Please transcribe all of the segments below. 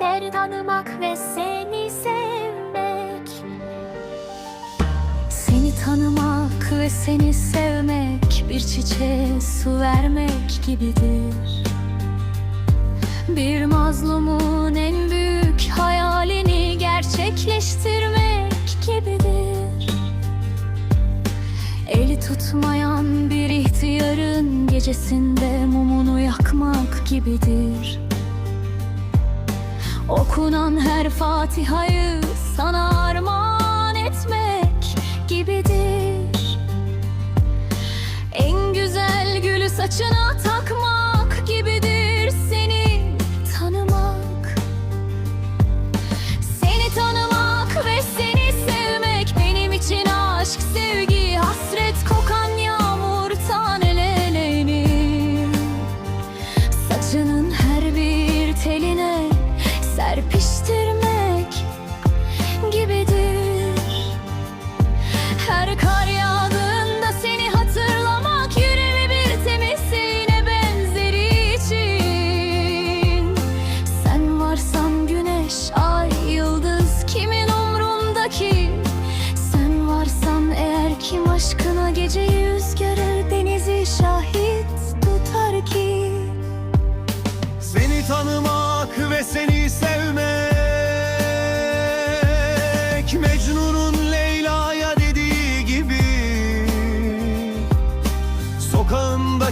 Beni tanımak ve seni sevmek Seni tanımak ve seni sevmek bir çiçeğe su vermek gibidir. Bir mazlumun en büyük hayalini gerçekleştirmek gibidir. Eli tutmayan bir ihtiyarın gecesinde mumunu yakmak gibidir. Okunan her Fatiha'yı sana armağan etmek gibidir. En güzel gülü saçına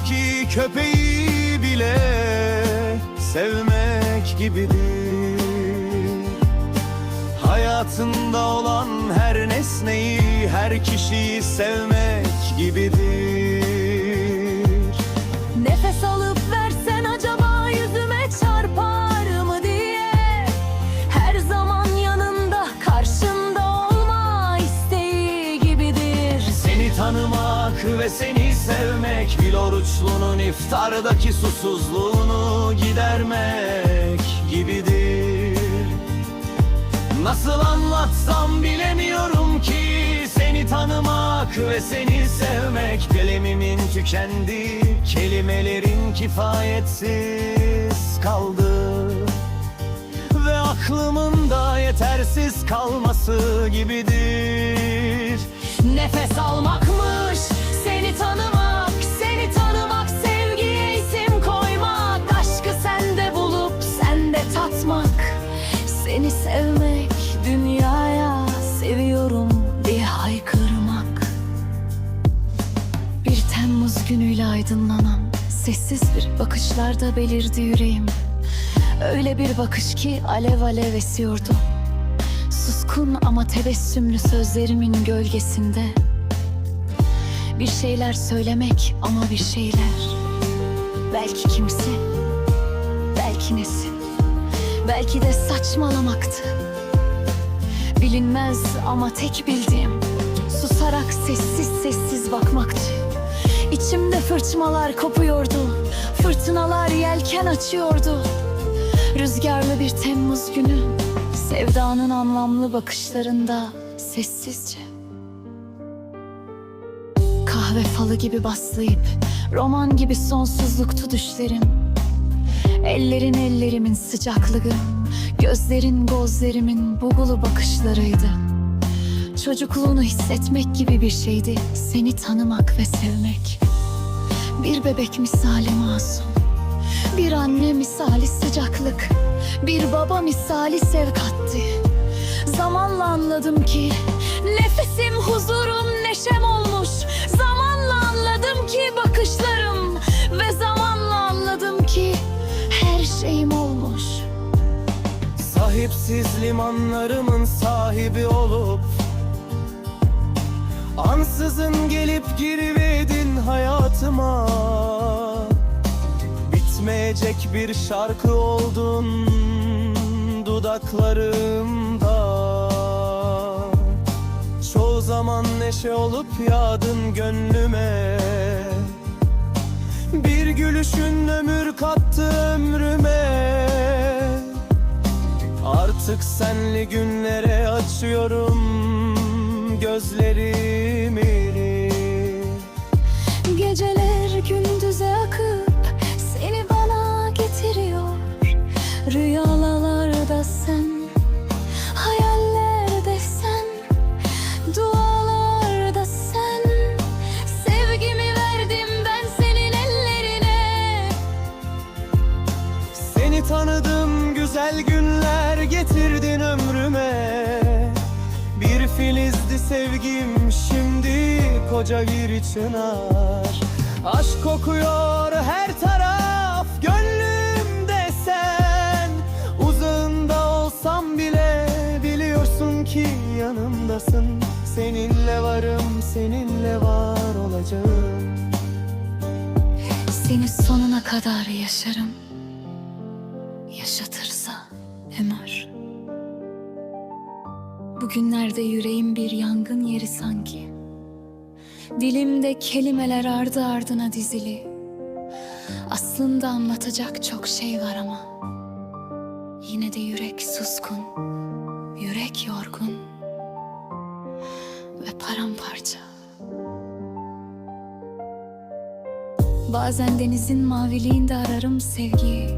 Sokağındaki köpeği bile sevmek gibidir. Hayatında olan her nesneyi, her kişiyi sevmek gibidir ve seni sevmek Bir oruçlunun iftardaki susuzluğunu gidermek gibidir. Nasıl anlatsam bilemiyorum ki Seni tanımak ve seni sevmek Kalemimin tükendi Kelimelerin kifayetsiz kaldı. Ve aklımın da yetersiz kalması gibidir. Nefes almakmış seni tanımak Seni tanımak sevgiye isim koymak Aşkı sende bulup sende tatmak. Seni sevmek dünyaya seviyorum diye haykırmak. Bir Temmuz günüyle aydınlanan Sessiz bir bakışlarda belirdi yüreğim. Öyle bir bakış ki alev alev esiyordu. Suskun ama tebessümlü sözlerimin gölgesinde Bir şeyler söylemek ama bir şeyler. Belki kimse, belki nesi Belki de saçmalamaktı. Bilinmez ama tek bildiğim Susarak sessiz sessiz bakmaktı. İçimde fırtınalar kopuyordu Fırtınalar yelken açıyordu. Rüzgarlı bir Temmuz günü Sevdanın anlamlı bakışlarında sessizce Kahve falı gibi baslayıp Roman gibi sonsuzluktu düşlerim Ellerin ellerimin sıcaklığı Gözlerin gözlerimin bugulu bakışlarıydı Çocukluğunu hissetmek gibi bir şeydi Seni tanımak ve sevmek Bir bebek misali masum bir anne misali sıcaklık, bir baba misali sevkattı. Zamanla anladım ki nefesim, huzurum, neşem olmuş. Sahipsiz limanlarımın sahibi olup Ansızın gelip giriverdin hayatıma. Bitmeyecek bir şarkı oldun dudaklarımda. Çoğu zaman neşe olup yağdın gönlüme. Bir gülüşün ömür kattı ömrüme Artık senli günlere açıyorum gözlerimi. Geceler gündüze akıp sevgim şimdi koca bir çınar. Aşk kokuyor her taraf gönlümde sen. Uzağında olsam bile biliyorsun ki yanımdasın. Seninle varım seninle var olacağım. Seni sonuna kadar yaşarım Bugünlerde yüreğim bir yangın yeri sanki. Dilimde kelimeler ardı ardına dizili. Aslında anlatacak çok şey var ama Yine de yürek suskun Yürek yorgun Ve paramparça. Bazen denizin maviliğinde ararım sevgiyi.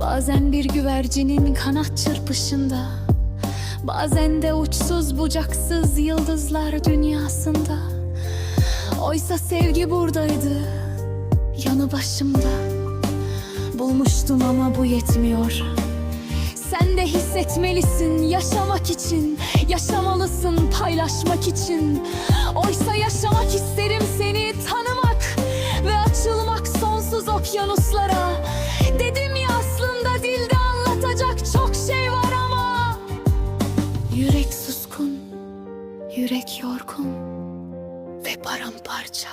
Bazen bir güvercinin kanat çırpışında Bazen de uçsuz bucaksız yıldızlar dünyasında. Oysa sevgi buradaydı Yanı başımda. Bulmuştum ama bu yetmiyor. Sen de hissetmelisin yaşamak için. Yaşamalısın paylaşmak için. Oysa yaşamak isterim seni tanımak Ve açılmak sonsuz okyanuslara. Dedim yorgun ve paramparça